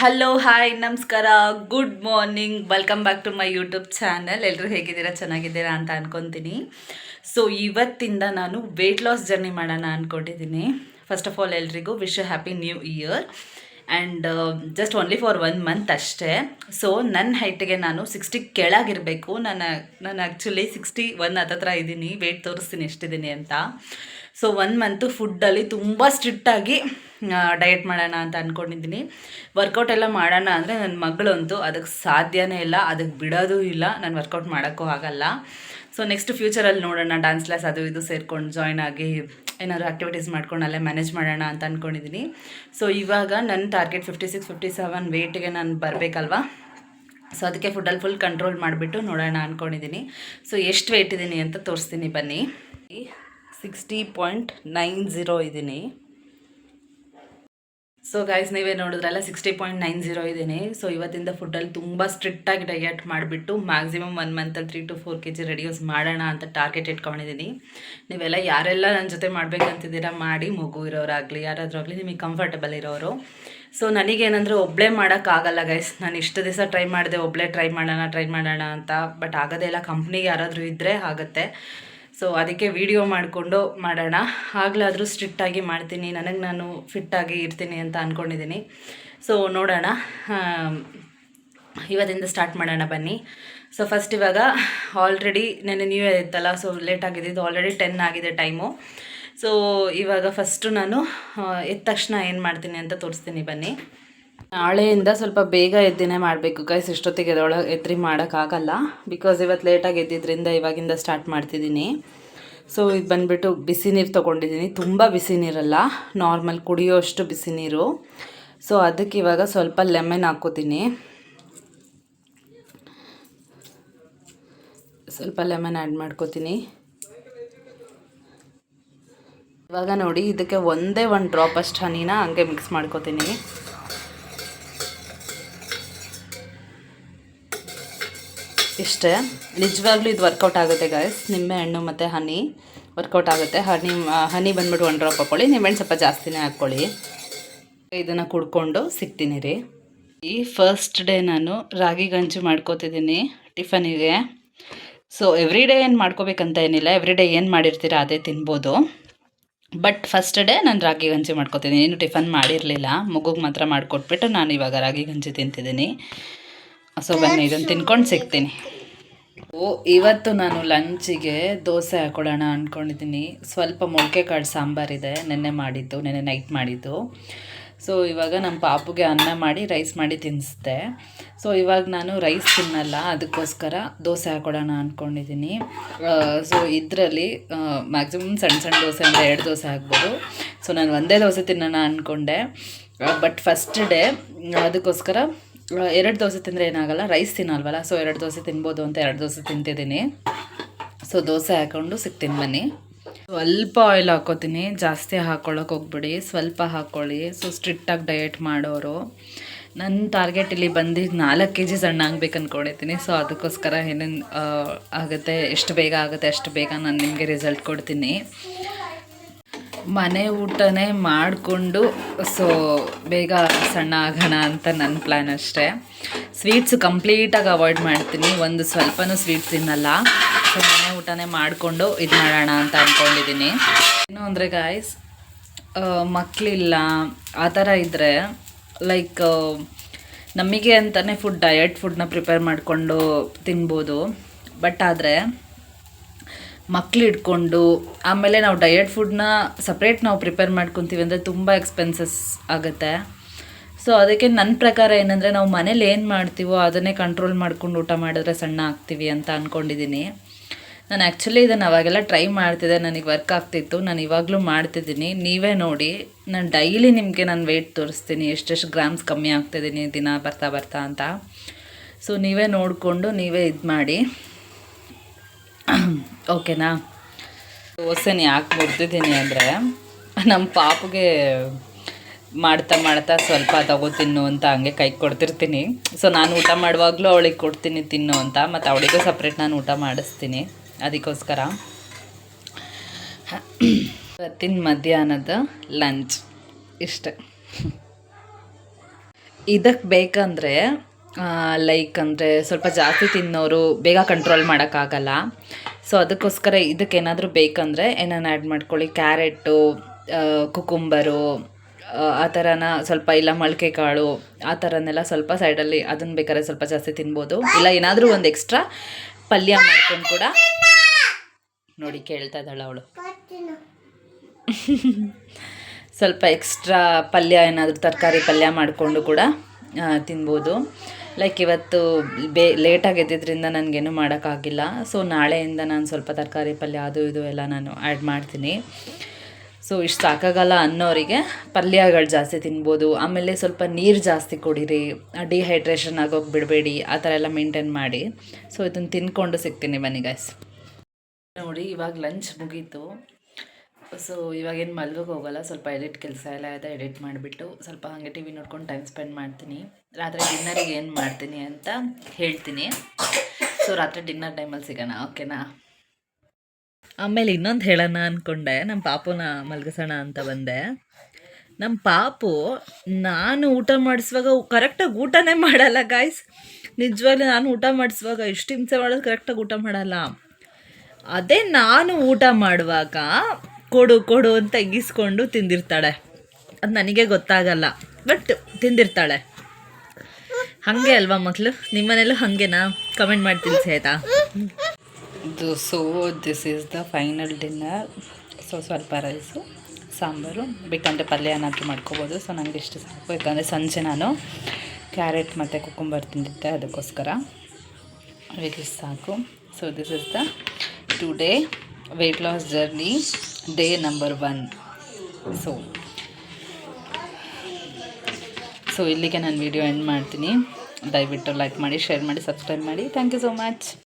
Hello hi ನಮಸ್ಕಾರ good morning welcome back to my YouTube channel ಎಲ್ಲರೂ ಹೇಗಿದ್ದೀರಾ? ಚೆನ್ನಾಗಿದ್ದೀರಾ ಅಂತ ಅನ್ಕೊತೀನಿ. ಸೊ ಇವತ್ತಿಂದ ನಾನು ವೆಯ್ಟ್ ಲಾಸ್ ಜರ್ನಿ ಮಾಡೋಣ ಅಂದ್ಕೊಂಡಿದ್ದೀನಿ ಫಸ್ಟ್ ಆಫ್ ಆಲ್ ಎಲ್ರಿಗೂ wish happy new year and just only for one month ಅಷ್ಟೇ. ಸೊ ನನ್ನ ಹೈಟಿಗೆ ನಾನು ಸಿಕ್ಸ್ಟಿ ಕೆಳಗಿರಬೇಕು. ನಾನು ನಾನು ಆ್ಯಕ್ಚುಲಿ ಸಿಕ್ಸ್ಟಿ ಒನ್ ಹತ್ತತ್ರ ಇದ್ದೀನಿ. ವೆಯ್ಟ್ ತೋರಿಸ್ತೀನಿ ಎಷ್ಟಿದ್ದೀನಿ ಅಂತ. ಸೊ ಒನ್ ಮಂತು ಫುಡ್ಡಲ್ಲಿ ತುಂಬ ಸ್ಟ್ರಿಕ್ಟಾಗಿ ಡಯಟ್ ಮಾಡೋಣ ಅಂತ ಅಂದ್ಕೊಂಡಿದ್ದೀನಿ ವರ್ಕೌಟ್ ಎಲ್ಲ ಮಾಡೋಣ ಅಂದರೆ ನನ್ನ ಮಗಳಂತೂ ಅದಕ್ಕೆ ಸಾಧ್ಯನೇ ಇಲ್ಲ, ಅದಕ್ಕೆ ಬಿಡೋದೂ ಇಲ್ಲ, ನಾನು ವರ್ಕೌಟ್ ಮಾಡೋಕ್ಕೂ ಆಗಲ್ಲ. ಸೊ ನೆಕ್ಸ್ಟ್ ಫ್ಯೂಚರಲ್ಲಿ ನೋಡೋಣ ಡ್ಯಾನ್ಸ್ ಕ್ಲಾಸ್ ಅದು ಇದು ಸೇರ್ಕೊಂಡು ಜಾಯ್ನ್ ಆಗಿ ಏನಾದ್ರು ಆ್ಯಕ್ಟಿವಿಟೀಸ್ ಮಾಡ್ಕೊಂಡು ಅಲ್ಲೇ ಮ್ಯಾನೇಜ್ ಮಾಡೋಣ ಅಂತ ಅಂದ್ಕೊಂಡಿದ್ದೀನಿ ಸೊ ಇವಾಗ ನನ್ನ target fifty six fifty seven ವೆಯ್ಟಿಗೆ ನಾನು ಬರಬೇಕಲ್ವಾ? ಸೊ ಅದಕ್ಕೆ ಫುಡ್ಡಲ್ಲಿ ಫುಲ್ ಕಂಟ್ರೋಲ್ ಮಾಡಿಬಿಟ್ಟು ನೋಡೋಣ ಅಂದ್ಕೊಂಡಿದ್ದೀನಿ ಸೊ ಎಷ್ಟು ವೆಯ್ಟ್ ಇದ್ದೀನಿ ಅಂತ ತೋರಿಸ್ತೀನಿ ಬನ್ನಿ. ಸಿಕ್ಸ್ಟಿ ಪಾಯಿಂಟ್ ನೈನ್ ಝೀರೋ ಇದ್ದೀನಿ. ಸೊ ಗೈಸ್ ನೀವೇ ನೋಡಿದ್ರಲ್ಲ ಸಿಕ್ಸ್ಟಿ ಪಾಯಿಂಟ್ ನೈನ್ ಜೀರೋ ಇದ್ದೀನಿ. ಸೊ ಇವತ್ತಿಂದ ಫುಡ್ಡಲ್ಲಿ ತುಂಬ ಸ್ಟ್ರಿಕ್ಟಾಗಿ ಡಯಟ್ ಮಾಡಿಬಿಟ್ಟು maximum one ಮಂತಲ್ಲಿ three to four K G reduce ಮಾಡೋಣ ಅಂತ ಟಾರ್ಗೆಟ್ ಇಟ್ಕೊಂಡಿದ್ದೀನಿ. ನೀವೆಲ್ಲ ಯಾರೆಲ್ಲ ನನ್ನ ಜೊತೆ ಮಾಡಬೇಕಂತಿದ್ದೀರಾ ಮಾಡಿ ಮಗು ಇರೋರಾಗಲಿ, ಯಾರಾದರೂ ಆಗಲಿ ನಿಮಗೆ ಕಂಫರ್ಟಬಲ್ ಇರೋರು. ಸೊ ನನಗೇನಂದರೆ ಒಬ್ಬಳೇ ಮಾಡೋಕ್ಕಾಗಲ್ಲ ಗೈಸ್ ನಾನು ಇಷ್ಟು ದಿವಸ ಟ್ರೈ ಮಾಡಿದೆ ಒಬ್ಬಳೇ ಟ್ರೈ ಮಾಡೋಣ ಟ್ರೈ ಮಾಡೋಣ ಅಂತ. ಬಟ್ ಆಗೋದೇ ಇಲ್ಲ ಕಂಪ್ನಿಗೆ ಯಾರಾದರೂ ಇದ್ದರೆ ಆಗುತ್ತೆ. ಸೊ ಅದಕ್ಕೆ ವಿಡಿಯೋ ಮಾಡಿಕೊಂಡು ಮಾಡೋಣ. ಆಗಲಾದರೂ ಸ್ಟ್ರಿಕ್ಟಾಗಿ ಮಾಡ್ತೀನಿ. ನನಗೆ ನಾನು ಫಿಟ್ಟಾಗಿ ಇರ್ತೀನಿ ಅಂತ ಅಂದ್ಕೊಂಡಿದ್ದೀನಿ ಸೊ ನೋಡೋಣ. ಇವತ್ತಿಂದ ಸ್ಟಾರ್ಟ್ ಮಾಡೋಣ ಬನ್ನಿ. ಸೊ ಫಸ್ಟ್ ಇವಾಗ ಆಲ್ರೆಡಿ ನೆನ್ನೆ ನ್ಯೂ ಇಯರ್ ಇತ್ತಲ್ಲ ಸೊ ಲೇಟ್ ಇದು ಆಲ್ರೆಡಿ ಟೆನ್ ಆಗಿದೆ ಟೈಮು ಸೊ ಇವಾಗ ಫಸ್ಟು ನಾನು ಎದ್ದ ತಕ್ಷಣ ಏನು ಮಾಡ್ತೀನಿ ಅಂತ ತೋರಿಸ್ತೀನಿ ಬನ್ನಿ. ನಾಳೆಯಿಂದ ಸ್ವಲ್ಪ ಬೇಗ ಎದ್ದಿನೇ ಮಾಡಬೇಕು ಗೈಸ್ ಇಷ್ಟೊತ್ತಿಗೆ ಎದೊಳ ಎದ್ರಿ ಮಾಡೋಕ್ಕಾಗಲ್ಲ. ಬಿಕಾಸ್ ಇವತ್ತು ಲೇಟಾಗಿ ಎದ್ದಿದ್ದರಿಂದ ಇವಾಗಿಂದ ಸ್ಟಾರ್ಟ್ ಮಾಡ್ತಿದ್ದೀನಿ. ಸೊ ಇದು ಬಂದುಬಿಟ್ಟು ಬಿಸಿ ನೀರು ತೊಗೊಂಡಿದ್ದೀನಿ. ತುಂಬ ಬಿಸಿ ನೀರಲ್ಲ. ನಾರ್ಮಲ್ ಕುಡಿಯೋಷ್ಟು ಬಿಸಿ ನೀರು. ಸೊ ಅದಕ್ಕೆ ಇವಾಗ ಸ್ವಲ್ಪ ಲೆಮನ್ ಹಾಕ್ಕೋತೀನಿ. ಸ್ವಲ್ಪ ಲೆಮನ್ ಆ್ಯಡ್ ಮಾಡ್ಕೋತೀನಿ. ಇವಾಗ ನೋಡಿ, ಇದಕ್ಕೆ ಒಂದೇ ಒಂದು ಡ್ರಾಪ್ ಅಷ್ಟು ಹನಿನ ಹಂಗೆ ಮಿಕ್ಸ್ ಮಾಡ್ಕೋತೀನಿ. ಇಷ್ಟೇ. ನಿಜವಾಗ್ಲೂ ಇದು ವರ್ಕೌಟ್ ಆಗುತ್ತೆ ಗಾಯ್ಸ್ ನಿಂಬೆ ಹಣ್ಣು ಮತ್ತು ಹನಿ ವರ್ಕೌಟ್ ಆಗುತ್ತೆ. ಹನಿ ಹನಿ ಬಂದ್ಬಿಟ್ಟು ಒನ್ ಡ್ರಾಪ್ ಹಾಕ್ಕೊಳ್ಳಿ ನಿಂಬೆಹಣ್ಣು ಸ್ವಲ್ಪ ಜಾಸ್ತಿನೇ ಹಾಕ್ಕೊಳ್ಳಿ ಇದನ್ನು ಕುಡ್ಕೊಂಡು ಸಿಗ್ತೀನಿ ರೀ. ಈ ಫಸ್ಟ್ ಡೇ ನಾನು ರಾಗಿ ಗಂಜಿ ಮಾಡ್ಕೋತಿದ್ದೀನಿ ಟಿಫನಿಗೆ ಸೊ ಎವ್ರಿ ಡೇ ಏನು ಮಾಡ್ಕೋಬೇಕಂತ ಏನಿಲ್ಲ. ಎವ್ರಿ ಡೇ ಏನು ಮಾಡಿರ್ತೀರ ಅದೇ ತಿನ್ಬೋದು. ಬಟ್ ಫಸ್ಟ್ ಡೇ ನಾನು ರಾಗಿ ಗಂಜಿ ಮಾಡ್ಕೋತೀನಿ ಏನು ಟಿಫನ್ ಮಾಡಿರಲಿಲ್ಲ. ಮಗುಗೆ ಮಾತ್ರ ಮಾಡಿಕೊಟ್ಬಿಟ್ಟು ನಾನು ಇವಾಗ ರಾಗಿ ಗಂಜಿ ತಿಂತಿದ್ದೀನಿ. ಸೊ ಬನ್ನಿ ಇದನ್ನು ತಿನ್ಕೊಂಡು ಸಿಗ್ತೀನಿ. ಓ ಇವತ್ತು ನಾನು ಲಂಚಿಗೆ ದೋಸೆ ಹಾಕೊಳ್ಳೋಣ ಅಂದ್ಕೊಂಡಿದ್ದೀನಿ ಸ್ವಲ್ಪ ಮೊಳಕೆ ಕಾಳು ಸಾಂಬಾರಿದೆ ನೆನ್ನೆ ಮಾಡಿದ್ದು, ನೆನ್ನೆ ನೈಟ್ ಮಾಡಿದ್ದು. ಸೊ ಇವಾಗ ನಮ್ಮ ಪಾಪುಗೆ ಅನ್ನ ಮಾಡಿ ರೈಸ್ ಮಾಡಿ ತಿನ್ನಿಸ್ದೆ ಸೊ ಇವಾಗ ನಾನು ರೈಸ್ ತಿನ್ನಲ್ಲ, ಅದಕ್ಕೋಸ್ಕರ ದೋಸೆ ಹಾಕೊಳ್ಳೋಣ ಅಂದ್ಕೊಂಡಿದ್ದೀನಿ ಸೊ ಇದರಲ್ಲಿ ಮ್ಯಾಕ್ಸಿಮಮ್ ಸಣ್ಣ ಸಣ್ಣ ದೋಸೆ ಅಂದರೆ ಎರಡು ದೋಸೆ ಹಾಕ್ಬೋದು. ಸೊ ನಾನು ಒಂದೇ ದೋಸೆ ತಿನ್ನೋಣ ಅಂದ್ಕೊಂಡೆ ಬಟ್ ಫಸ್ಟ್ ಡೇ ಅದಕ್ಕೋಸ್ಕರ ಎರಡು ದೋಸೆ ತಿಂದರೆ ಏನಾಗಲ್ಲ ರೈಸ್ ತಿನ್ನಲ್ವಲ್ಲ ಸೊ ಎರಡು ದೋಸೆ ತಿನ್ಬೋದು ಅಂತ ಎರಡು ದೋಸೆ ತಿಂತಿದ್ದೀನಿ. ಸೊ ದೋಸೆ ಹಾಕ್ಕೊಂಡು ಸಿಗ್ತೀನಿ ಬನ್ನಿ. ಸ್ವಲ್ಪ ಆಯಿಲ್ ಹಾಕೋತೀನಿ, ಜಾಸ್ತಿ ಹಾಕ್ಕೊಳ್ಳೋಕೆ ಹೋಗ್ಬಿಡಿ, ಸ್ವಲ್ಪ ಹಾಕ್ಕೊಳ್ಳಿ ಸೊ ಸ್ಟ್ರಿಕ್ಟಾಗಿ ಡಯಟ್ ಮಾಡೋರು. ನನ್ನ ಟಾರ್ಗೆಟ್ ಇಲ್ಲಿ ಬಂದು ನಾಲ್ಕು ಕೆ ಜಿ ಸಣ್ಣ ಆಗ್ಬೇಕು ಅಂದ್ಕೊಂಡಿದ್ದೀನಿ ಸೊ ಅದಕ್ಕೋಸ್ಕರ ಏನೇನು ಆಗುತ್ತೆ, ಎಷ್ಟು ಬೇಗ ಆಗುತ್ತೆ, ಅಷ್ಟು ಬೇಗ ನಾನು ನಿಮಗೆ ರಿಸಲ್ಟ್ ಕೊಡ್ತೀನಿ. ಮನೆ ಊಟನೇ ಮಾಡಿಕೊಂಡು ಸೊ ಬೇಗ ಸಣ್ಣ ಆಗೋಣ ಅಂತ ನನ್ನ ಪ್ಲ್ಯಾನ್ ಅಷ್ಟೇ. ಸ್ವೀಟ್ಸ್ ಕಂಪ್ಲೀಟಾಗಿ ಅವಾಯ್ಡ್ ಮಾಡ್ತೀನಿ. ಒಂದು ಸ್ವಲ್ಪನೂ ಸ್ವೀಟ್ಸ್ ತಿನ್ನಲ್ಲ. ಸೊ ಮನೆ ಊಟನೇ ಮಾಡಿಕೊಂಡು ಇದು ಮಾಡೋಣ ಅಂತ ಅಂದ್ಕೊಂಡಿದ್ದೀನಿ ಏನು ಅಂದರೆ ಗಾಯ್ಸ್ ಮಕ್ಕಳಿಲ್ಲ ಆ ಥರ ಇದ್ದರೆ ಲೈಕ್ ನಮಗೆ ಅಂತಲೇ ಫುಡ್ ಡಯಟ್ ಫುಡ್ನ ಪ್ರಿಪೇರ್ ಮಾಡಿಕೊಂಡು ತಿನ್ಬೋದು. ಬಟ್ ಆದರೆ ಮಕ್ಳು ಇಟ್ಕೊಂಡು ಆಮೇಲೆ ನಾವು ಡಯಟ್ ಫುಡ್ನ ಸಪ್ರೇಟ್ ನಾವು ಪ್ರಿಪೇರ್ ಮಾಡ್ಕೊತೀವಿ ಅಂದರೆ ತುಂಬ ಎಕ್ಸ್ಪೆನ್ಸಸ್ ಆಗುತ್ತೆ. ಸೊ ಅದಕ್ಕೆ ನನ್ನ ಪ್ರಕಾರ ಏನಂದರೆ ನಾವು ಮನೇಲಿ ಏನು ಮಾಡ್ತೀವೋ ಅದನ್ನೇ ಕಂಟ್ರೋಲ್ ಮಾಡ್ಕೊಂಡು ಊಟ ಮಾಡಿದ್ರೆ ಸಣ್ಣ ಆಗ್ತೀವಿ ಅಂತ ಅಂದ್ಕೊಂಡಿದ್ದೀನಿ ನಾನು ಆ್ಯಕ್ಚುಲಿ ಇದನ್ನು ಅವಾಗೆಲ್ಲ ಟ್ರೈ ಮಾಡ್ತಿದ್ದೆ, ನನಗೆ ವರ್ಕ್ ಆಗ್ತಿತ್ತು, ನಾನು ಇವಾಗಲೂ ಮಾಡ್ತಿದ್ದೀನಿ ನೀವೇ ನೋಡಿ, ನಾನು ಡೈಲಿ ನಿಮಗೆ ನಾನು ವೆಯ್ಟ್ ತೋರಿಸ್ತೀನಿ, ಎಷ್ಟೆಷ್ಟು ಗ್ರಾಮ್ಸ್ ಕಮ್ಮಿ ಆಗ್ತಿದ್ದೀನಿ ದಿನ ಬರ್ತಾ ಬರ್ತಾ ಅಂತ. ಸೊ ನೀವೇ ನೋಡಿಕೊಂಡು, ನೀವೇ ಇದು ಮಾಡಿ ಓಕೆನಾ ದೋಸೆನ ಯಾಕೆ ಮುರಿದಿದ್ದೀನಿ ಅಂದರೆ ನಮ್ಮ ಪಾಪುಗೆ ಮಾಡ್ತಾ ಮಾಡ್ತಾ ಸ್ವಲ್ಪ ತಗೋ ತಿನ್ನು ಅಂತ ಹಂಗೆ ಕೈ ಕೊಡ್ತಿರ್ತೀನಿ. ಸೊ ನಾನು ಊಟ ಮಾಡುವಾಗಲೂ ಅವಳಿಗೆ ಕೊಡ್ತೀನಿ ತಿನ್ನು ಅಂತ, ಮತ್ತು ಅವಳಿಗೂ ಸಪ್ರೇಟ್ ನಾನು ಊಟ ಮಾಡಿಸ್ತೀನಿ ಅದಕ್ಕೋಸ್ಕರ. ಇವತ್ತಿನ ಮಧ್ಯಾಹ್ನದ ಲಂಚ್ ಇಷ್ಟೆ. ಇದಕ್ಕೆ ಬೇಕಂದರೆ ಲೈಕ್ ಅಂದರೆ ಸ್ವಲ್ಪ ಜಾಸ್ತಿ ತಿನ್ನೋರು ಬೇಗ ಕಂಟ್ರೋಲ್ ಮಾಡೋಕ್ಕಾಗಲ್ಲ. ಸೊ ಅದಕ್ಕೋಸ್ಕರ ಇದಕ್ಕೇನಾದರೂ ಬೇಕಂದರೆ ಏನನ್ನು ಆ್ಯಡ್ ಮಾಡ್ಕೊಳ್ಳಿ. ಕ್ಯಾರೆಟು ಕುಕುಂಬರು ಆ ಥರನ ಸ್ವಲ್ಪ ಇಲ್ಲ ಮೊಳಕೆ ಕಾಳು ಆ ಥರನೆಲ್ಲ ಸ್ವಲ್ಪ ಸೈಡಲ್ಲಿ ಅದನ್ನು ಬೇಕಾದ್ರೆ ಸ್ವಲ್ಪ ಜಾಸ್ತಿ ತಿನ್ಬೋದು. ಇಲ್ಲ ಏನಾದರೂ ಒಂದು ಎಕ್ಸ್ಟ್ರಾ ಪಲ್ಯ ಮಾಡ್ಕೊಂಡು ಕೂಡ ನೋಡಿ ಕೇಳ್ತಾ ಇದ್ದಾಳೆ ಅವಳು. ಸ್ವಲ್ಪ ಎಕ್ಸ್ಟ್ರಾ ಪಲ್ಯ ಏನಾದರೂ ತರಕಾರಿ ಪಲ್ಯ ಮಾಡಿಕೊಂಡು ಕೂಡ ತಿನ್ಬೋದು. ಲೈಕ್ ಇವತ್ತು ಬೇ ಲೇಟಾಗಿ ಎದ್ದಿದ್ದರಿಂದ ನನಗೇನು ಮಾಡೋಕ್ಕಾಗಿಲ್ಲ. ಸೊ ನಾಳೆಯಿಂದ ನಾನು ಸ್ವಲ್ಪ ತರಕಾರಿ ಪಲ್ಯ ಅದು ಇದು ಎಲ್ಲ ನಾನು ಆ್ಯಡ್ ಮಾಡ್ತೀನಿ. ಸೊ ಇಷ್ಟು ಸಾಕಾಗಲ್ಲ ಅನ್ನೋರಿಗೆ ಪಲ್ಯಗಳು ಜಾಸ್ತಿ ತಿನ್ಬೋದು. ಆಮೇಲೆ ಸ್ವಲ್ಪ ನೀರು ಜಾಸ್ತಿ ಕುಡೀರಿ. ಡಿಹೈಡ್ರೇಷನ್ ಆಗೋಗಿ ಬಿಡಬೇಡಿ. ಆ ಥರ ಎಲ್ಲ ಮೇಂಟೈನ್ ಮಾಡಿ. ಸೊ ಇದನ್ನು ತಿನ್ಕೊಂಡು ಸಿಗ್ತೀನಿ ಬನ್ನಿ ಗೈಸ್ ನೋಡಿ ಇವಾಗ ಲಂಚ್ ಮುಗೀತು. ಸೊ ಇವಾಗೇನು ಮಲ್ಗಕ್ಕೆ ಹೋಗಲ್ಲ. ಸ್ವಲ್ಪ ಎಡಿಟ್ ಕೆಲಸ ಎಲ್ಲ ಇದೆ ಎಡಿಟ್ ಮಾಡಿಬಿಟ್ಟು ಸ್ವಲ್ಪ ಹಾಗೆ ಟಿ ವಿ ನೋಡ್ಕೊಂಡು ಟೈಮ್ ಸ್ಪೆಂಡ್ ಮಾಡ್ತೀನಿ. ರಾತ್ರಿ ಡಿನ್ನರಿಗೆ ಏನು ಮಾಡ್ತೀನಿ ಅಂತ ಹೇಳ್ತೀನಿ. ಸೊ ರಾತ್ರಿ ಡಿನ್ನರ್ ಟೈಮಲ್ಲಿ ಸಿಗೋಣ ಓಕೆನಾ ಆಮೇಲೆ ಇನ್ನೊಂದು ಹೇಳೋಣ ಅಂದ್ಕೊಂಡೆ ನಮ್ಮ ಪಾಪುನ ಮಲಗಿಸೋಣ ಅಂತ ಬಂದೆ. ನಮ್ಮ ಪಾಪು, ನಾನು ಊಟ ಮಾಡಿಸುವಾಗ ಕರೆಕ್ಟಾಗಿ ಊಟನೇ ಮಾಡಲ್ಲ ಗಾಯ್ಸ್ ನಿಜವಾಗ್ಲೂ ನಾನು ಊಟ ಮಾಡಿಸುವಾಗ ಎಷ್ಟು ಹಿಂಸೆ ಮಾಡೋದು ಕರೆಕ್ಟಾಗಿ ಊಟ ಮಾಡಲ್ಲ. ಅದೇ ನಾನು ಊಟ ಮಾಡುವಾಗ ಕೊಡು ಕೊಡು ಅಂತ ಇಗಿಸ್ಕೊಂಡು ತಿಂದಿರ್ತಾಳೆ. ಅದು ನನಗೆ ಗೊತ್ತಾಗಲ್ಲ ಬಟ್ ತಿಂದಿರ್ತಾಳೆ. ಹಾಗೆ ಅಲ್ವಾ ಮಕ್ಕಳು ನಿಮ್ಮನೇಲೂ ಹಾಗೇನಾ? ಕಮೆಂಟ್ ಮಾಡಿ ತಿಳಿಸಿ ಆಯಿತಾ? So this is the final dinner so ಸ್ವಲ್ಪ ರೈಸು ಸಾಂಬಾರು, ಬೇಕಂದರೆ ಪಲ್ಯ ಏನಾದರೂ ಮಾಡ್ಕೋಬೋದು. ಸೊ ನನಗೆ ಇಷ್ಟು ಸಾಕು. ಯಾಕಂದರೆ ಸಂಜೆ ನಾನು ಕ್ಯಾರೆಟ್ ಮತ್ತು ಕುಕುಂಬರ್ ತಿಂದಿದ್ದೆ ಅದಕ್ಕೋಸ್ಕರ. ಇಷ್ಟು ಸಾಕು. So this is the today weight loss journey day number one so so ಇಲ್ಲಿಗೆ ನಾನು ವಿಡಿಯೋ ಎಂಡ್ ಮಾಡ್ತೀನಿ. ದಯವಿಟ್ಟು ಲೈಕ್ ಮಾಡಿ ಶೇರ್ ಮಾಡಿ ಸಬ್ಸ್ಕ್ರೈಬ್ ಮಾಡಿ. Thank you so much